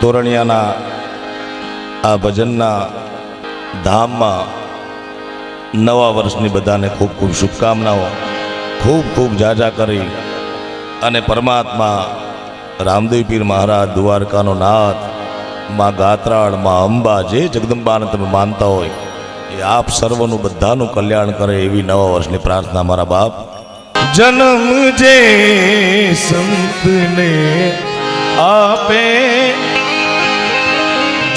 તોરણિયાના આ ભજનના ધામમાં નવા વર્ષની બધાને ખૂબ ખૂબ શુભકામનાઓ, ખૂબ ખૂબ જાજા કરી અને પરમાત્મા રામદેવ પીર મહારાજ દ્વારકાનો નાથ, માં ગાત્રાળ, માં અંબા, જે જગદંબાને તમે માનતા હોય, એ આપ સર્વનું બધાનું કલ્યાણ કરે એવી નવા વર્ષની પ્રાર્થના મારા બાપ. જન્મ જે સંતને આપે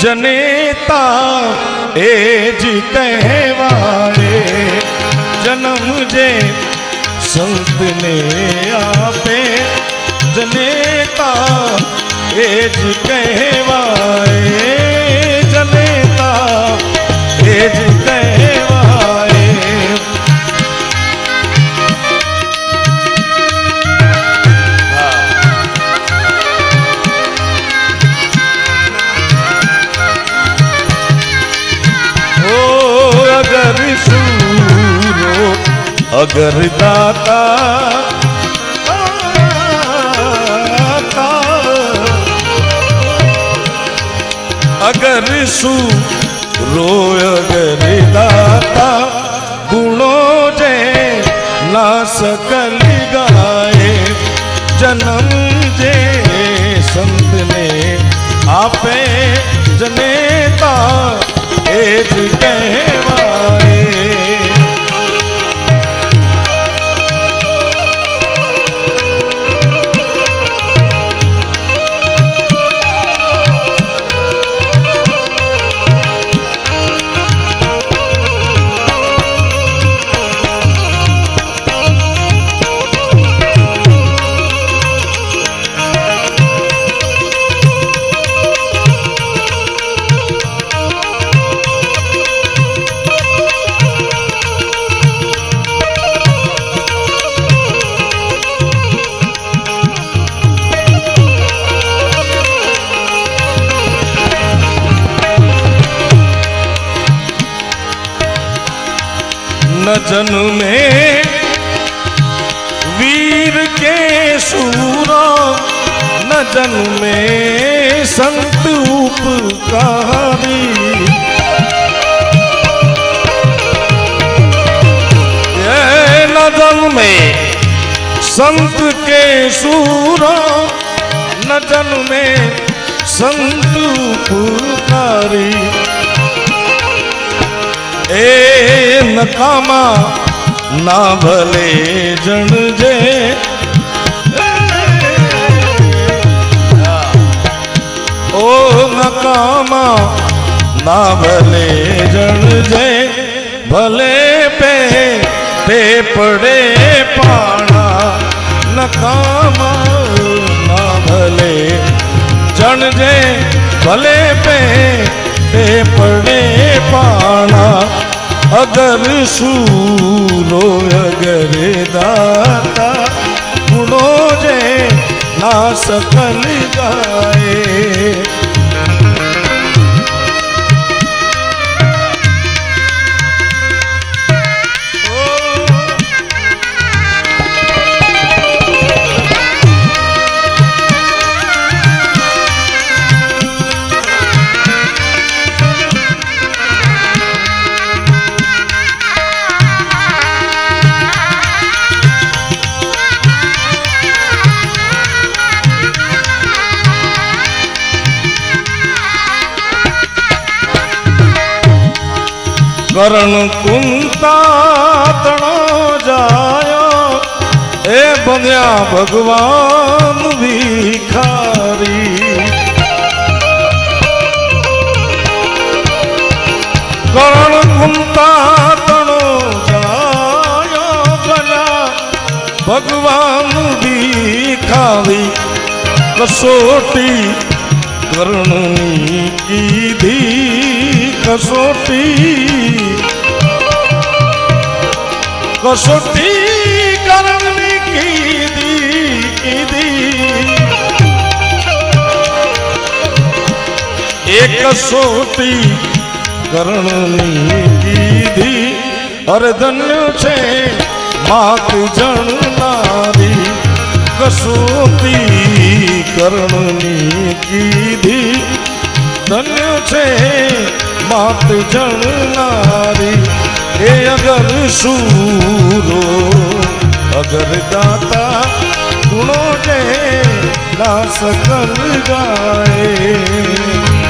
જનેતા એ જ કહેવાય જન્મ જે સંતને આપે જનેતા એ જ કહેવાય જનેતા એ જ કહેવાય અગર દાતા, અગર શું રોય અગર દાતા, ગુણો જે ના સકલ ગાય, જન્મ જે સંતને આપે જનેતા, એ જ કહેવાય આપ કહી નજન મેં સંત કે સૂર નજન મેં સંત પુકારી. એ નકામા ના ભલે જણજે નકામા ના ભલે જણજે ભલે પે, તે પડે પાણા. નકામા, ના ભલે જણજે ભલે પે, તે પડે પાણા. અગર સૂરો અગર દાતા, ગુણો જે ના સકલ ગાય. કરણ કુંતા તણો જાયો. એ બન્યા ભગવાન ભિખારી કરણ કુંતા તણો જાયો બન્યા ભગવાન ભિખારી કસોટી કરણની કીધી. કસોટી કસોટી કરણની કીધી કીધી એ કસોટી કરણની કીધી અરે ધન્ય છે માત જણનારી. કસોટી કરણની કીધી વાત જણનારી એ અગર સૂરો અગર દાતા ગુણો જે ના સકલ ગાય.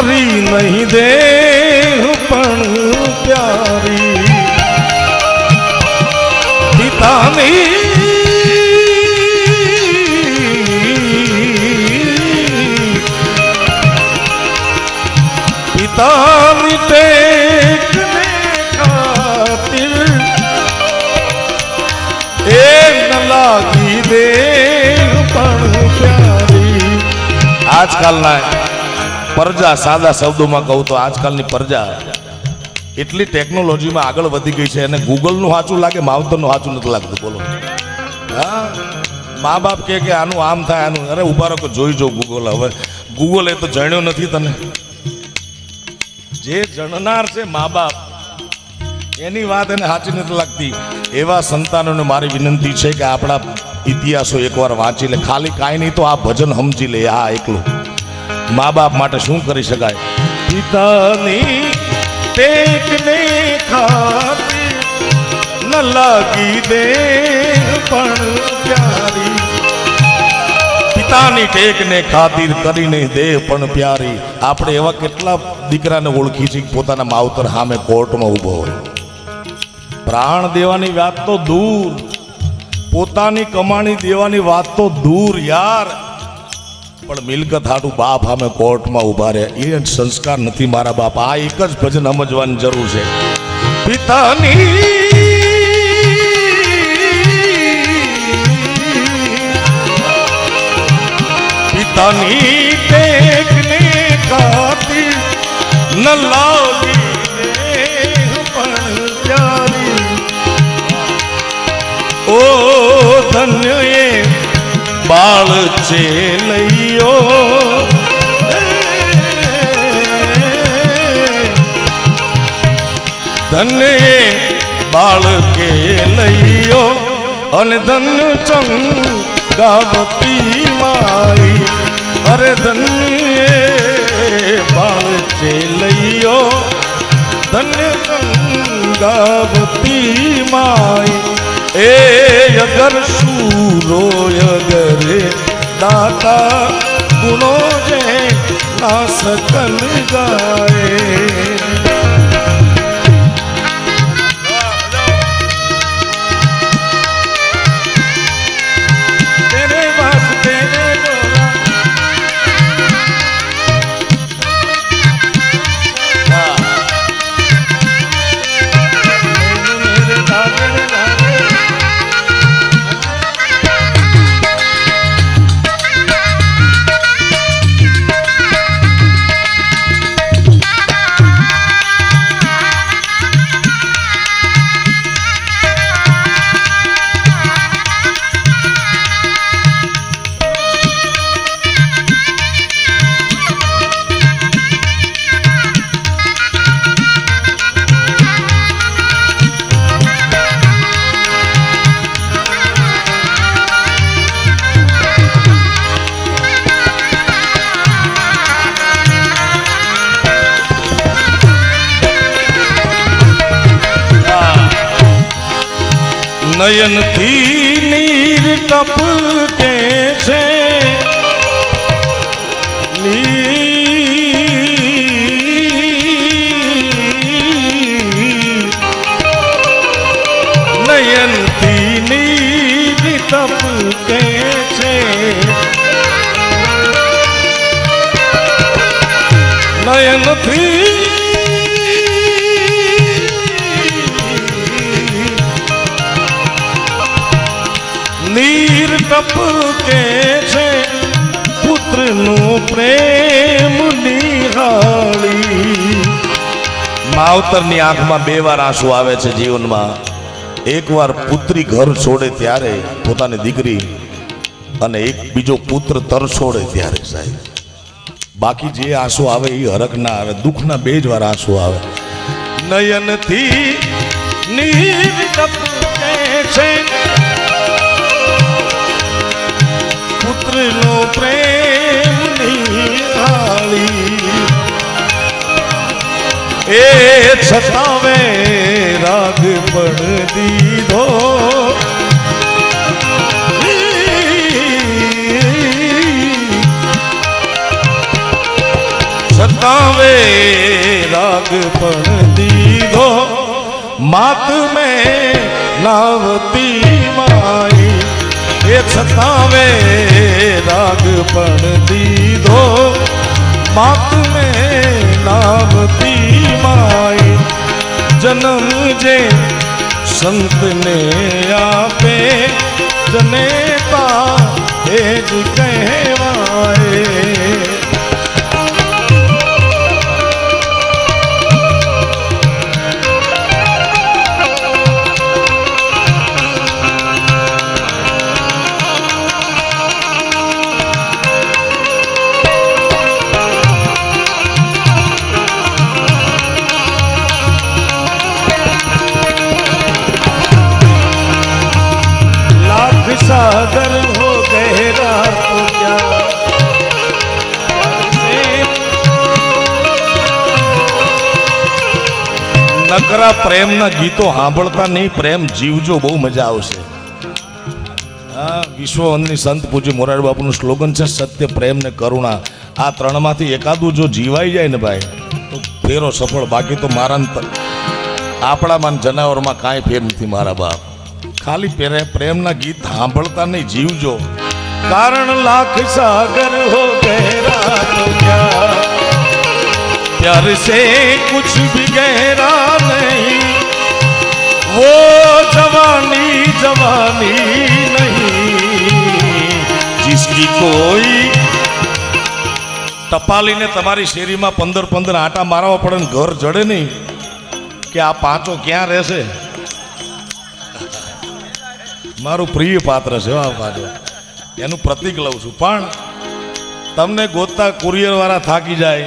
કરી નહીં દે પણ પ્યારી પિતાની પિતાની ટેકને ખાतिर એ ન લાગી દે પણ પ્યારી આજકાલના પ્રજા સાદા શબ્દોમાં કહું તો આજકાલની પ્રજા એટલી ટેકનોલોજીમાં આગળ વધી ગઈ છે અને ગૂગલનું સાચું લાગે, માવતરનું સાચું નથી લાગતું. બોલો. હા? મા બાપ કહે કે આનું આમ થાય, આનું. અરે ઊભા કે જોઈ જો ગૂગલ. હવે ગૂગલ એ તો જણ્યો નથી તને. જે જણનાર છે મા બાપ, એની વાત એને સાચી નથી લાગતી. એવા સંતાનોને મારી વિનંતી છે કે આપણા ઇતિહાસો એકવાર વાંચી લે. ખાલી કાંઈ નહીં તો આ ભજન સમજી લે, આ એકલું. મા બાપ માટે શું કરી શકાય? પિતાની પેટને ખાતી ન લાગી દે પણ પ્યારી. પિતાની ટેકને ખાતીર કરીને દેહ પણ પ્યારી. આપણે એવા કેટલા દીકરાને ઓળખી છે પોતાના માવતર સામે કોર્ટમાં ઊભો હોય. પ્રાણ દેવાની વાત તો દૂર. પોતાની કમાણી દેવાની વાત તો દૂર યાર. પણ મિલકત હાટું બાપ અમે કોર્ટમાં ઊભા રહે એ સંસ્કાર નથી મારા બાપ. આ એક જ ભજન સમજવાની જરૂર છે. પિતાની પિતાની દેખને ખાતી ન લાવી ઓ ધન્ય બાળ છે લઈયો. ધન્ય બાળકે લઈયો અને ધન ચંગાવતી માઈ. અરે ધન્ય બાળકે લઈયો, ધન્ય ગંગાવતી માઈ. એ અગર શૂરો અગર દાતા ગુણો જે ના સકલ ગાય નયનથી નીર ટપકે છે. નયનથી નીર ટપકે છે. નયનથી નીર ટપકે છે પુત્રનું પ્રેમ નિહાળી. માવતરની આંખમાં બે વાર આંસુ આવે છે જીવનમાં. એકવાર પુત્રી ઘર છોડે ત્યારે પોતાની દીકરી અને એક બીજો પુત્ર તર છોડે ત્યારે સાહેબ. બાકી જે આંસુ આવે એ હરખ ના આવે દુઃખના બે જ વાર આંસુ આવે. નયનથી નીર છે એ છતાવે રાગ પણ દીધો છતાવે રાગ પણ દીધો માત મેં નાવતી માઈ. એ છતાવે રાગ પણ દીધો માત મેં નાવતી માઈ જન્મ જે સંતને આપે જનેતા એ જ કહેવાય सागर हो गहरा तो क्या નકરા પ્રેમના ગીતો સાંભળતા નહીં પ્રેમ જીવજો બહુ મજા આવશે હા વિશ્વવંદની સંત પૂજ્ય મોરારી બાપુનું સ્લોગન છે સત્ય પ્રેમ ને કરુણા આ ત્રણમાંથી એકાદું જો જીવાઈ જાય ને ભાઈ તો ફેરો સફળ બાકી તો મારા ન ત- આપણામાં ને જનાવરમાં કાંઈ ફેર નથી મારા બાપ ખાલી પેરે પ્રેમના ગીત સાંભળતા નહીં જીવજો कारण लाख सागर हो गहरा तो क्या प्यार से कुछ भी गहरा नहीं वो जवानी जवानी नहीं जिसकी कोई ટપાલીને તમારી શેરીમાં પંદર પંદર આટા મારવા પડે ને ઘર જડે નહીં કે આ પાંચો ક્યાં રહેશે મારું પ્રિય પાત્ર છે આ પાત્ર એનું પ્રતિક લઉં છું. પણ તમને ગોતતા કુરિયરવાળા થાકી જાય,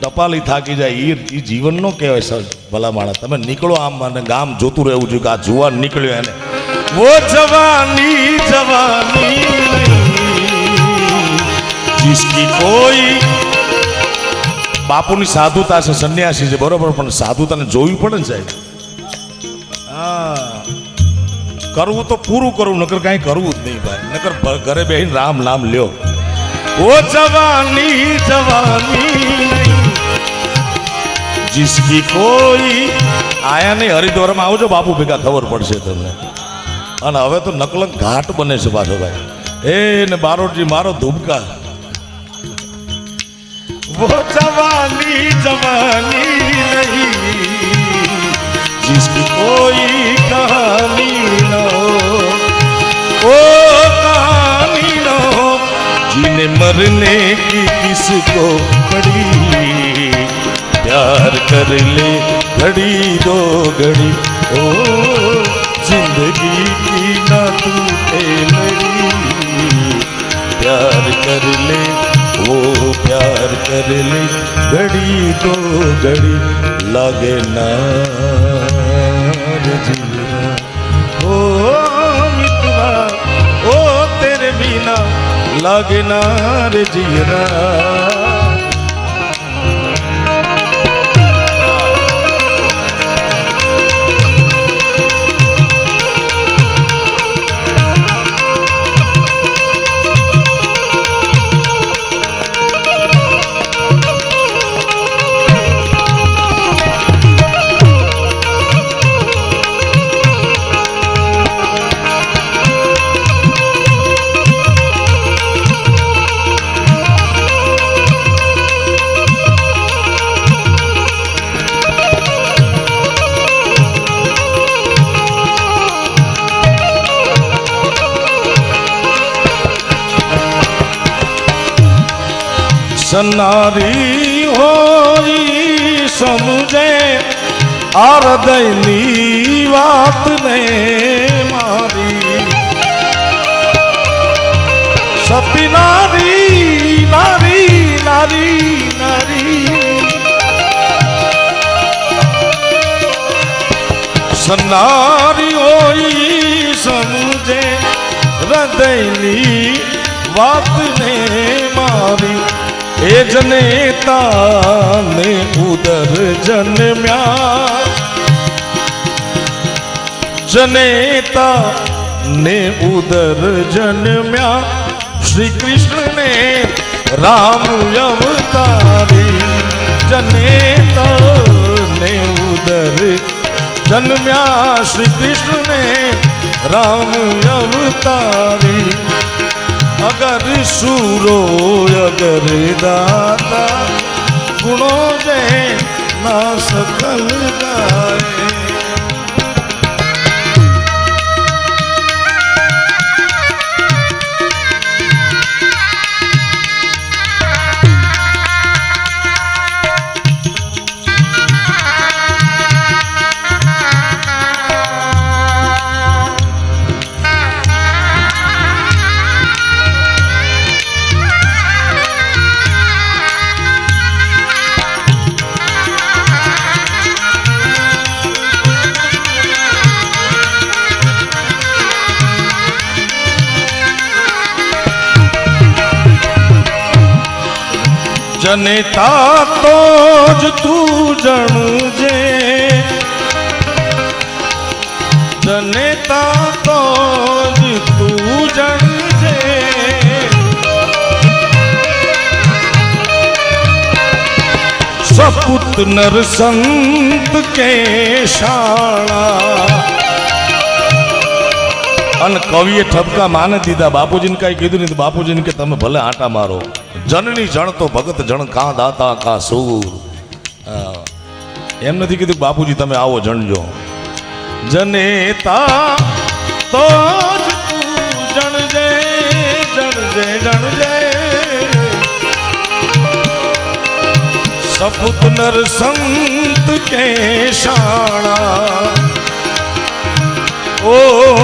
ટપાલી થાકી જાય એ જીવનનો કહેવાય સર, ભલા માણસ. તમે નીકળો આમ મને ગામ જોતું રહેવું જોઈએ કે આ જુવાન નીકળ્યો એને. વો જવાની જવાની જિસકી કોઈ બાપુની સાધુતા છે, સંન્યાસી છે, બરોબર, પણ સાધુતાને જોવી પડે ને સાહેબ હા. કરવું તો પૂરું કરવું નકર કાંઈ કરવું જ નહીં ભાઈ. નકર ઘરે બેહીને રામ નામ લ્યો. ઓ જવાની જવાની જિસકી કોઈ, આયા નહીં, હરિદ્વારમાં આવજો બાપુ, ભેગા ખબર પડશે તમને. અને હવે તો નકલંક ઘાટ બને છે પાછો ભાઈ. એ ને બારોટજી, મારો ધૂમકા વો જવાની જવાની નહીં. कोई कहानी न हो, ओ कहानी न हो मरने की किसको पड़ी प्यार कर ले घड़ी दो घड़ी, ओ ज़िंदगी की ना लड़ी प्यार कर ले वो प्यार कर ले घड़ी तो घड़ी, लगे ना। લાગનાર જીરા. લારી હોય સમજે હૃદયની વાતને મારી સતી નારી નારી નારી નારી સનારી હોય સમજે હૃદયની વાતને મારી એ જનેતાને ઉદર જન્મ્યા જનેતા ને ઉદર જન્મ્યા શ્રી કૃષ્ણને રામ અવતારી જનેતા ને ઉદર જન્મ્યા શ્રી કૃષ્ણને રામ અવતારી અગર સુરો અગર દાતા ગુણો જય ના સકલ ગાય. જનેતા તો જ તું જણજે. જનેતા તો જ તું જણજે. સપુત નરસંત કે શાળા. અને કવિએ ઠપકા માને દીધા. બાપુજીને કાંઈ કીધું નહીં બાપુજીને કે તમે ભલે આંટા મારો. જનની જણ તો ભગત જણ કા દાતા કા સૂર. એમ નથી કીધું બાપુજી તમે આવો જણજો. જનેતા તો જણજે સપુત નર સંત કે શાણા ઓ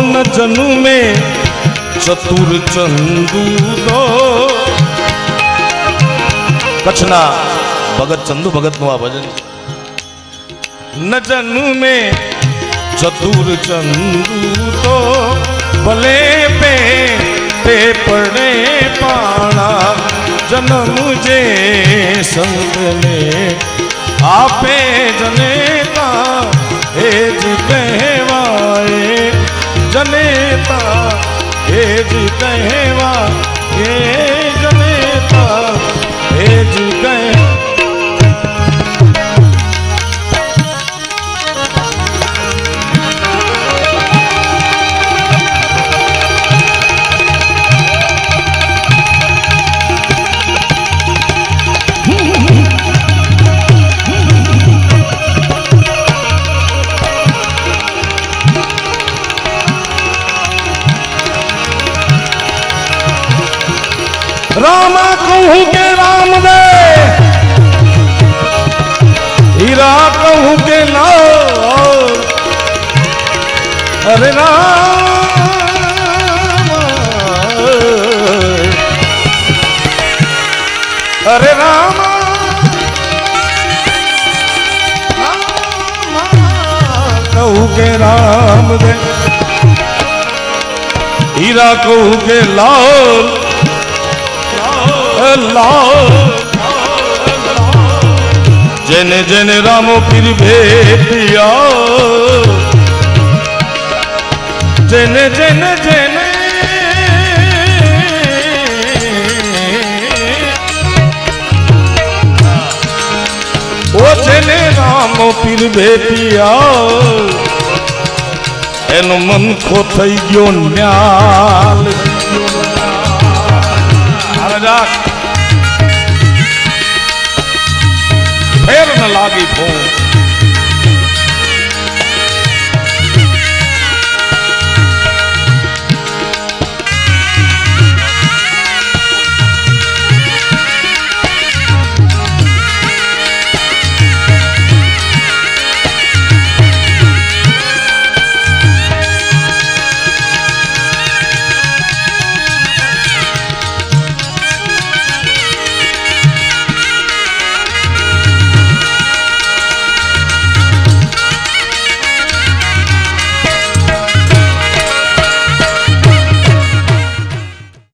ન જનુ મેં ચતુર ચંદુ દો. કચ્છના ભગત ચંદુ ભગતનું આ ભજન છે. ન જનુ में ચતુર ચંદુ તો ભલે પે તે પડે પાણા જન્મ જે સંતને આપે જનેતા એ જ કહેવાય જનેતા એ જ કહેવા એ જનેતા એ અરે રામ. અરે રામ. કહું કે રામ દે હીરા કહું કે લાલ. જેને જેને રામો પીર ભેટિયા. જેને જેને જેને. ઓ જેને રામ પીર ભેટિયા એનું મન ખો થઈ ગયો ન્યાલ. ફેર ન લાગી ફોન